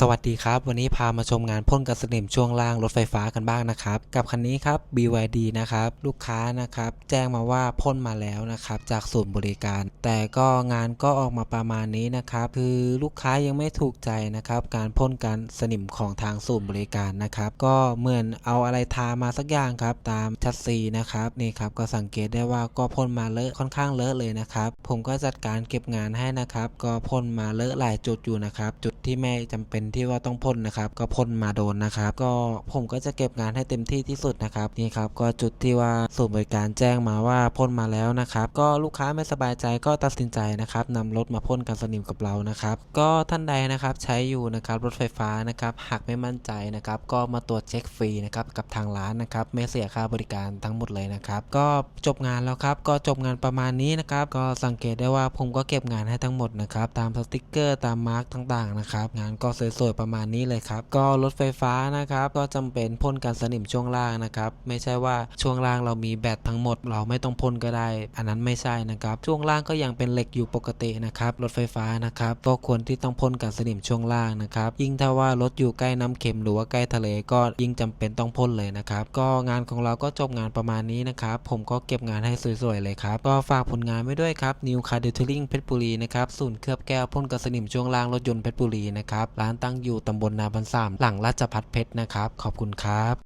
สวัสดีครับ วันนี้พามาชมงานพ่นกระสนิมช่วงล่างรถไฟฟ้ากันบ้างนะครับ กับคันนี้ครับ BYD นะครับลูกค้านะครับ แจ้งมาว่าพ่นมาแล้วนะครับ จากศูนย์บริการ แต่ก็งานก็ออกมาประมาณนี้นะครับ คือลูกค้ายังไม่ถูกใจนะครับ การพ่นการสนิมของทางศูนย์บริการนะครับ ก็เหมือนเอาอะไรทามาสักอย่างครับ ตามชัดซีนะครับนี่ครับก็สังเกตได้ว่าก็พ่นมาเลอะค่อนข้างเลอะเลยนะครับ ผมก็จัดการเก็บงานให้นะครับ ก็พ่นมาเลอะหลายจุดอยู่นะครับ จุดที่ไม่จำเป็นที่ว่าต้องพ่นนะครับ ก็พ่นมาโดนนะครับ ก็ผมก็จะเก็บงานให้เต็มที่ที่สุดนะครับนี่ครับก็จุดที่ว่าศูนย์บริการแจ้งมาว่าพ่นมาแล้วนะครับ ก็ลูกค้าไม่สบายใจก็ตัดสินใจนะครับนำรถมาพ่นกันสนิมกับเรานะครับ ก็ท่านใดนะครับใช้อยู่นะครับรถไฟฟ้านะครับหากไม่มั่นใจนะครับ ก็มาตรวจเช็คฟรีนะครับกับทางร้านนะครับ ไม่เสียค่าบริการทั้งหมดเลยนะครับ ก็จบงานแล้วครับก็จบงานประมาณนี้นะครับ ก็สังเกตได้ว่าผมก็เก็บงานให้ทั้งหมดนะครับ ตามสติกเกอร์ตามมาร์กต่างๆนะครับ งานก็สวยๆประมาณนี้เลยครับ ก็รถไฟฟ้านะครับ ก็จำเป็นพ่นกันสนิมช่วงล่างนะครับ ไม่ใช่ว่าช่วงล่างเรามีแบตทั้งหมด เราไม่ต้องพ่นก็ได้ อันนั้นไม่ใช่นะครับ ช่วงล่างก็ยังเป็นเหล็กอยู่ปกตินะครับ รถไฟฟ้านะครับ ก็ควรที่ต้องพ่นกันสนิมช่วงล่างนะครับ ยิ่งถ้าว่ารถอยู่ใกล้น้ำเค็มหรือว่าใกล้ทะเลก็ยิ่งจำเป็นต้องพ่นเลยนะครับ ก็งานของเราก็จบงานประมาณนี้นะครับ ผมก็เก็บงานให้สวยๆเลยครับ ก็ฝากผลงานไว้ด้วยครับ New Car Detailing เพชรบุรีนะครับ ศูนย์เคลือบแก้วพ่นกันสนิมช่วงล่างรถยนต์เพชรบุรีนะครับ ร้านตั้งอยู่ตำบลนาบันสามหลังราชพัฒเพชรนะครับ ขอบคุณครับ